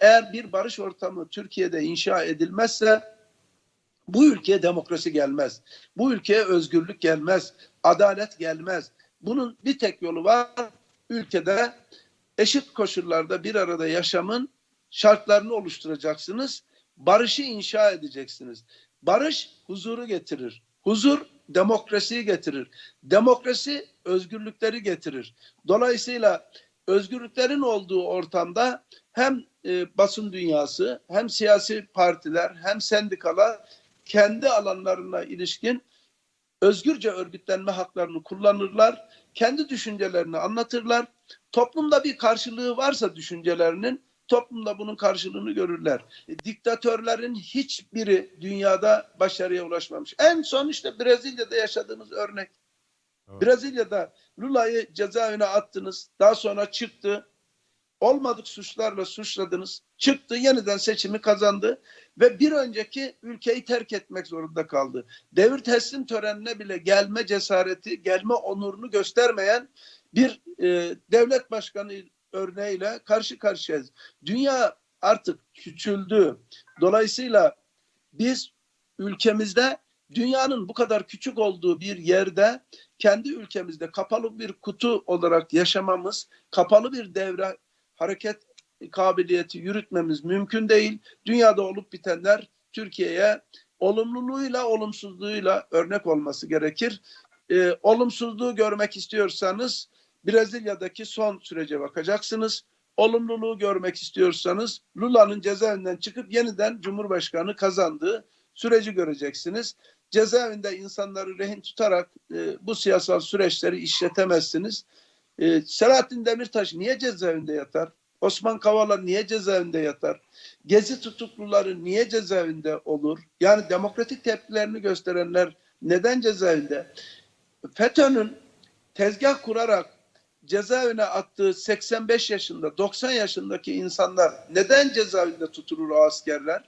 eğer bir barış ortamı Türkiye'de inşa edilmezse bu ülkeye demokrasi gelmez. Bu ülkeye özgürlük gelmez. Adalet gelmez. Bunun bir tek yolu var. Ülkede eşit koşullarda bir arada yaşamın şartlarını oluşturacaksınız. Barışı inşa edeceksiniz. Barış huzuru getirir. Huzur demokrasiyi getirir. Demokrasi özgürlükleri getirir. Dolayısıyla özgürlüklerin olduğu ortamda hem e, basın dünyası hem siyasi partiler hem sendikalar kendi alanlarına ilişkin özgürce örgütlenme haklarını kullanırlar. Kendi düşüncelerini anlatırlar. Toplumda bir karşılığı varsa düşüncelerinin toplumda bunun karşılığını görürler. E, diktatörlerin hiçbiri dünyada başarıya ulaşmamış. En son işte Brezilya'da yaşadığımız örnek. Evet. Brezilya'da Lula'yı cezaevine attınız. Daha sonra çıktı. Olmadık suçlarla suçladınız. Çıktı yeniden seçimi kazandı ve bir önceki ülkeyi terk etmek zorunda kaldı. Devir teslim törenine bile gelme cesareti, gelme onurunu göstermeyen bir e, devlet başkanı örneğiyle karşı karşıyayız. Dünya artık küçüldü. Dolayısıyla biz ülkemizde dünyanın bu kadar küçük olduğu bir yerde kendi ülkemizde kapalı bir kutu olarak yaşamamız, kapalı bir devre hareket kabiliyeti yürütmemiz mümkün değil. Dünyada olup bitenler Türkiye'ye olumluluğuyla olumsuzluğuyla örnek olması gerekir. Ee, olumsuzluğu görmek istiyorsanız Brezilya'daki son sürece bakacaksınız. Olumluluğu görmek istiyorsanız Lula'nın cezaevinden çıkıp yeniden Cumhurbaşkanı kazandığı süreci göreceksiniz. Cezaevinde insanları rehin tutarak e, bu siyasal süreçleri işletemezsiniz. E, Selahattin Demirtaş niye cezaevinde yatar? Osman Kavala niye cezaevinde yatar? Gezi tutukluları niye cezaevinde olur? Yani demokratik tepkilerini gösterenler neden cezaevinde? FETÖ'nün tezgah kurarak cezaevine attığı 85 yaşında, 90 yaşındaki insanlar neden cezaevinde tutulur o askerler?